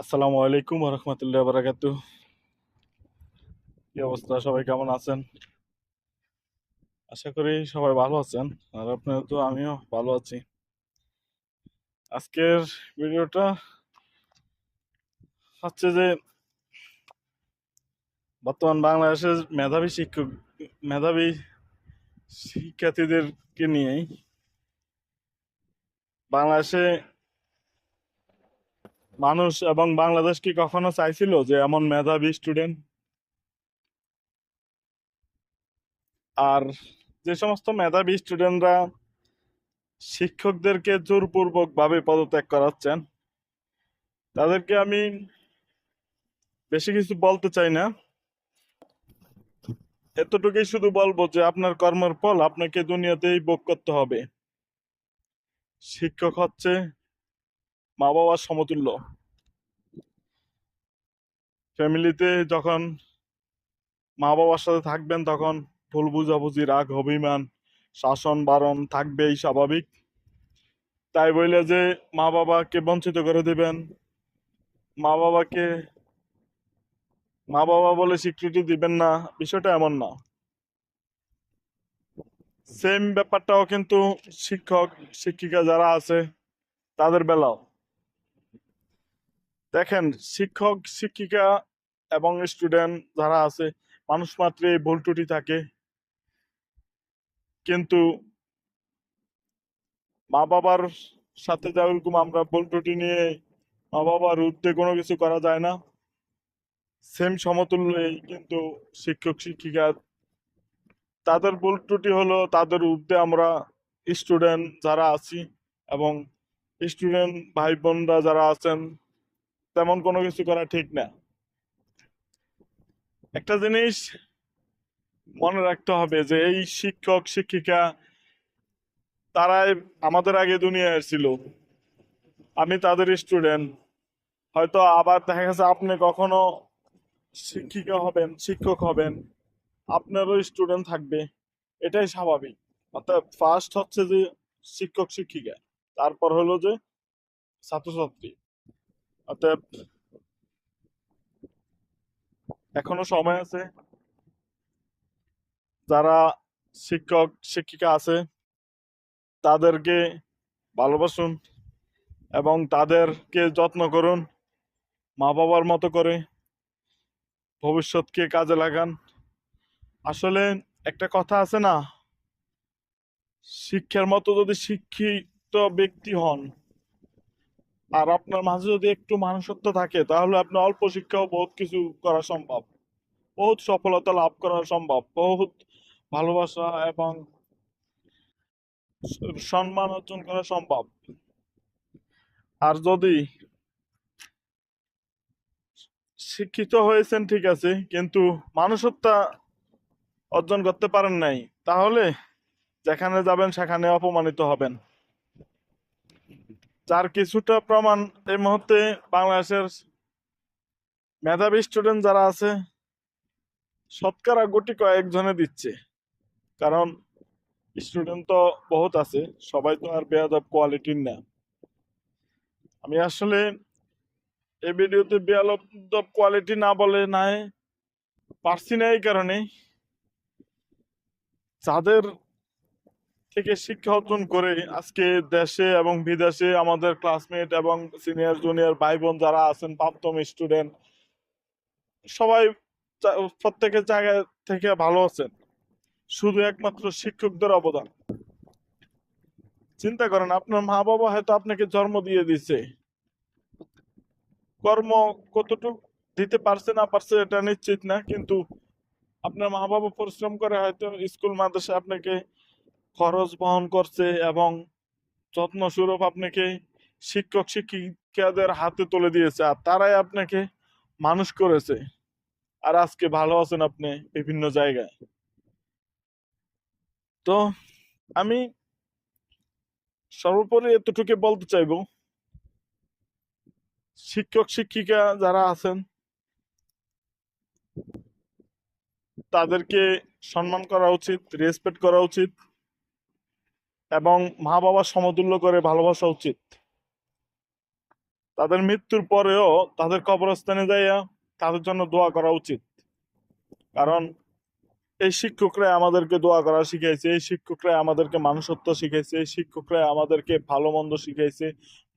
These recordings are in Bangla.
আসসালামু আলাইকুম রহমতুল্লাহ বারাকাতু কি অবস্থা? সবাই কেমন আছেন? আশা করি সবাই ভালো আছেন। আর আপনারা তো, আমিও ভালো আছি। আজকের ভিডিওটা হচ্ছে যে, বর্তমান বাংলাদেশের মেধাবী শিক্ষক, মেধাবী শিক্ষার্থীদেরকে নিয়েই বাংলাদেশে মানুষ এবং বাংলাদেশ কি কখনো চাইছিল যে এমন মেধাবী স্টুডেন্ট আর যে সমস্ত মেধাবী স্টুডেন্টরা শিক্ষকদেরকে জোরপূর্বক ভাবে পদত্যাগ করাচ্ছেন, তাদেরকে আমি বেশি কিছু বলতে চাই না। এতটুকুই শুধু বলব যে আপনার কর্মের ফল আপনাকে দুনিয়াতেই ভোগ করতে হবে। শিক্ষক হচ্ছে মা বাবার সমতুল্য ফ্যামিলিতে যখন মা বাবার সাথে থাকবেন, তখন ভুল বুঝাবুঝি, রাগ, অভিমান, শাসন, বারণ থাকবেই স্বাভাবিক। তাই বলে যে মা বাবাকে বঞ্চিত করে দিবেন মা বাবাকে মা বাবা বলে স্বীকৃতি দিবেন না, বিষয়টা এমন না। সেম ব্যাপারটাও কিন্তু শিক্ষক, শিক্ষিকা যারা আছে, তাদের বেলাও। দেখেন, শিক্ষক, শিক্ষিকা এবং স্টুডেন্ট যারা আছে, মানুষ মাত্রই ভুল ত্রুটি থাকে। কিন্তু মা বাবার সাথে যেরকম আমরা ভুল নিয়ে মা বাবার উর্ধে কোনো কিছু করা যায় না। সেম সমতুল্যই কিন্তু শিক্ষক, শিক্ষিকা, তাদের ভুল ত্রুটি হলো তাদের উর্ধে আমরা স্টুডেন্ট যারা আছি এবং স্টুডেন্ট ভাই বোনরা যারা আছেন তেমন কোনো কিছু করা ঠিক না। একটা জিনিস মনে রাখতে হবে যে এই শিক্ষক, শিক্ষিকা, তারাই আমাদের আগে দুনিয়ায় ছিল আমি তাদের স্টুডেন্ট হয়তো আবার দেখা গেছে আপনি কখনো শিক্ষিকা হবেন, শিক্ষক হবেন, আপনারও স্টুডেন্ট থাকবে। এটাই স্বাভাবিক। অর্থাৎ ফার্স্ট হচ্ছে যে শিক্ষক, শিক্ষিকা, তারপর হলো যে ছাত্রছাত্রী। অতএব এখনও সময় আছে। যারা শিক্ষক, শিক্ষিকা আছে, তাদেরকে ভালোবাসুন এবং তাদেরকে যত্ন করুন মা বাবার মতো করে ভবিষ্যৎকে কাজে লাগান। আসলে একটা কথা আছে না, শিক্ষার মতো যদি শিক্ষিত ব্যক্তি হন আর আপনার মাঝে যদি একটু মানুষত্ব থাকে, তাহলে আপনি অল্প শিক্ষাও বহুত কিছু করা সম্ভব। বহুত সফলতা লাভ করা সম্ভব। বহুত ভালোবাসা এবং সম্মান অর্জন করা সম্ভব। আর যদি শিক্ষিত হয়েছেন, ঠিক আছে, কিন্তু মানুষত্ব অর্জন করতে পারেন নাই, তাহলে যেখানে যাবেন, সেখানে অপমানিত হবেন। যার কিছুটা প্রমাণ এই মুহূর্তে বাংলাদেশের মেধাবী স্টুডেন্ট যারা আছে শতকরা গুটি কয়েকজনে দিচ্ছে। কারণ স্টুডেন্ট তো বহুত আছে, সবাই তো আর বেয়াদব কোয়ালিটির না। আমি আসলে এই ভিডিওতে বেয়াদব কোয়ালিটি না বলে নাই, পারছি না এই কারণে যাদের থেকে শিক্ষা অর্জন করে আজকে দেশে এবং বিদেশে আমাদের ক্লাসমেট এবং সিনিয়র জুনিয়র ভাই বোন যারা আছেন, প্রাপ্তম স্টুডেন্ট সবাই প্রত্যেকের জায়গা থেকে ভালো আছেন। শুধু একমাত্র শিক্ষকদের অবদান। চিন্তা করেন, আপনার মা বাবা হয়তো আপনাকে জন্ম দিয়ে দিছে কর্ম কতটুকু দিতে পারছে না পারছে এটা নিশ্চিত না, কিন্তু আপনার মা বাবা পরিশ্রম করে হয়তো স্কুল মাদ্রাসা আপনাকে খরচ বহন করছে এবং যত্ন স্বরূপ আপনাকে শিক্ষক, শিক্ষিকাদের হাতে তুলে দিয়েছে আর তারাই আপনাকে মানুষ করেছে। আর আজকে ভালো আছেন আপনি বিভিন্ন জায়গায়। তো আমি সর্বোপরি এতটুকু বলতে চাইব। শিক্ষক, শিক্ষিকা যারা আছেন, তাদেরকে সম্মান করা উচিত রেসপেক্ট করা উচিত। এবং মা বাবার সমতুল্য করে ভালোবাসা উচিত। তাদের মৃত্যুর পরেও তাদের কবরস্থানে যাইয়া তাদের জন্য দোয়া করা উচিত। কারণ এই শিক্ষকরা আমাদেরকে দোয়া করা শিখাইছে, এই শিক্ষকরা আমাদেরকে মানুষত্ব শিখাইছে, এই শিক্ষকরা আমাদেরকে ভালো মন্দ শিখাইছে,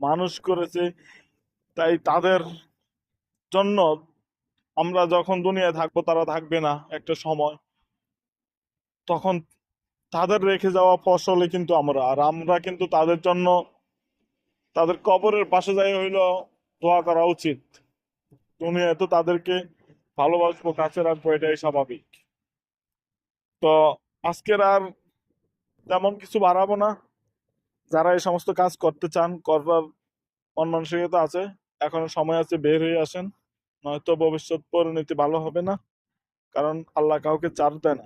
মানুষ করেছে। তাই তাদের জন্য আমরা যখন দুনিয়ায় থাকব তারা থাকবে না একটা সময়। তখন তাদের রেখে যাওয়া ফসলে কিন্তু আমরা, আর আমরা কিন্তু তাদের জন্য তাদের কবরের পাশে যাই হইল দোয়া করা উচিত। তুমি তো তাদেরকে ভালোবাসবো, কাছে রাখব, এটাই স্বাভাবিক। তো আজকের আর তেমন কিছু বাড়াবো না। যারা এই সমস্ত কাজ করতে চান, করবার মন মানসিকতা আছে, এখনও সময় আছে, বের হয়ে আসেন। নয়তো ভবিষ্যৎ পরিণতি ভালো হবে না, কারণ আল্লাহ কাউকে চার দেয় না।